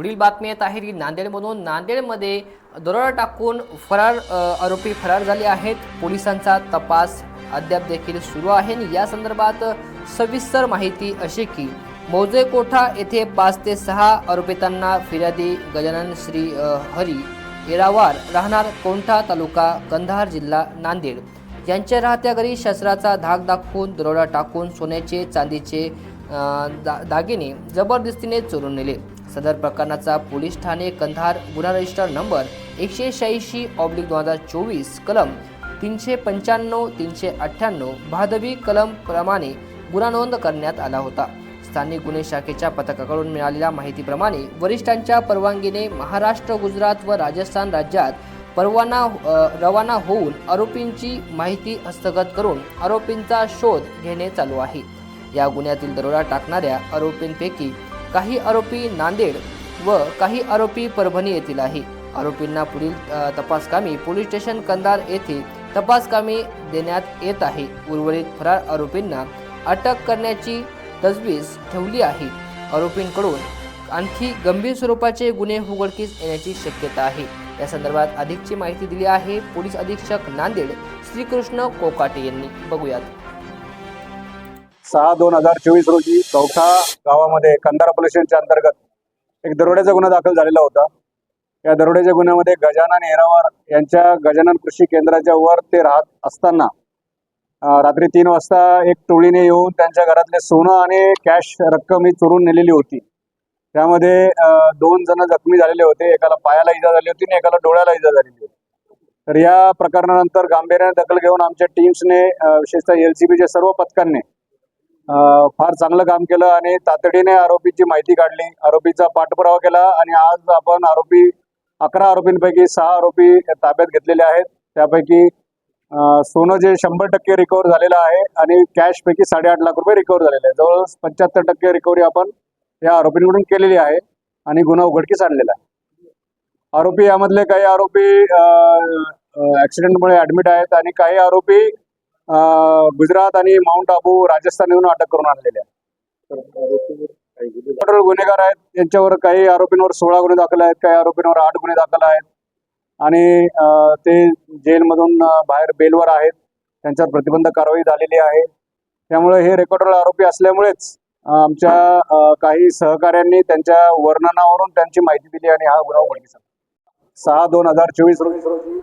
पुढील बातमी येत आहे की नांदेडमधून नांदेडमध्ये दरोडा टाकून फरार आरोपी फरार झाले आहेत. पोलिसांचा तपास अद्याप देखील सुरू आहे आणि या संदर्भात सविस्तर माहिती अशी की मौजे कोठा येथे पाच ते सहा आरोपितांना फिर्यादी गजानन श्री हरी येरावार राहणार कोंठा तालुका कंधार जिल्हा नांदेड? यांच्या राहत्या घरी शस्त्राचा धाक दाखवून दरोडा टाकून सोन्याचे चांदीचे दा दागिने जबरदस्तीने चोरून नेले. सदर प्रकरणाचा पोलीस ठाणे कंधार गुन्हा रजिस्टर नंबर एकशे शहाऐंशी ऑब्लिक दोन हजार चोवीस कलम तीनशे पंच्याण्णव तीनशे अठ्ठ्याण्णव भादवी कलम प्रमाणे गुन्हा नोंद करण्यात आला होता. स्थानिक गुन्हे शाखेच्या पथकाकडून मिळालेल्या माहितीप्रमाणे वरिष्ठांच्या परवानगीने महाराष्ट्र गुजरात व राजस्थान राज्यात परवाना रवाना होऊन आरोपींची माहिती हस्तगत करून आरोपींचा शोध घेणे चालू आहे. या गुन्ह्यातील दरोडा टाकणाऱ्या आरोपींपैकी काही आरोपी नांदेड व काही आरोपी परभणी येथील आहे. आरोपींना पुढील तपासकामी पोलीस स्टेशन कंधार येथे तपासकामी देण्यात येत आहे. उर्वरित फरार आरोपींना अटक करण्याची तजवीज ठेवली आहे. आरोपींकडून आणखी गंभीर स्वरूपाचे गुन्हे उघडकीस येण्याची शक्यता आहे. या संदर्भात अधिकची माहिती दिली आहे पोलीस अधीक्षक नांदेड श्रीकृष्ण कोकाटे यांनी. बघूयात. सहा दोन हजार चोवीस रोजी चौथा गावामध्ये कंधारा पोलीस स्टेशनच्या अंतर्गत एक दरोड्याचा गुन्हा दाखल झालेला होता. या दरोड्याच्या गुन्ह्यामध्ये गजानन येरावार यांच्या गजानन कृषी केंद्राच्या वर ते राहत असताना रात्री तीन वाजता एक टोळीने येऊन त्यांच्या घरातले सोनं आणि कॅश रक्कम ही चोरून नेलेली होती. त्यामध्ये दोन जण जखमी झालेले होते. एकाला पायाला इजा झाली होती आणि एकाला डोळ्याला इजा झालेली होती. तर या प्रकरणानंतर गांभीर्याने दखल घेऊन आमच्या टीम्सने विशेषतः एल सर्व पथकांनी फार चांगलं काम केलं आणि तातडीने आरोपीची माहिती काढली. आरोपीचा पाठपुरावा केला आणि आज आपण आरोपी अकरा आरोपींपैकी सहा आरोपी ताब्यात घेतलेले आहेत. त्यापैकी सोनं जे शंभर टक्के रिकवर झालेलं आहे आणि कॅश पैकी साडेआठ लाख रुपये रिकवर झालेले आहे जवळपास पंच्याहत्तर टक्के रिकव्हरी आपण या आरोपींकडून केलेली आहे आणि गुन्हा उघडकीस आणलेला आहे. आरोपी यामधले काही आरोपी ऍक्सिडेंटमुळे ऍडमिट आहेत आणि काही आरोपी गुजरात आणि माउंट आबू राजस्थान येऊन अटक करून आणलेले आहेत. गुन्हेगार आहेत. त्यांच्यावर काही आरोपींवर सोळा गुन्हे दाखल आहेत काही आरोपींवर आठ गुन्हे दाखल आहेत. आणि ते जेलमधून बाहेर बेलवर आहेत. त्यांच्यावर प्रतिबंध कारवाई झालेली आहे. त्यामुळे हे रेकॉर्डर आरोपी असल्यामुळेच आमच्या काही सहकाऱ्यांनी त्यांच्या वर्णनावरून त्यांची माहिती दिली आणि हा गुन्हा उघडकीस सहा दोन हजार चोवीस रोजी रोजी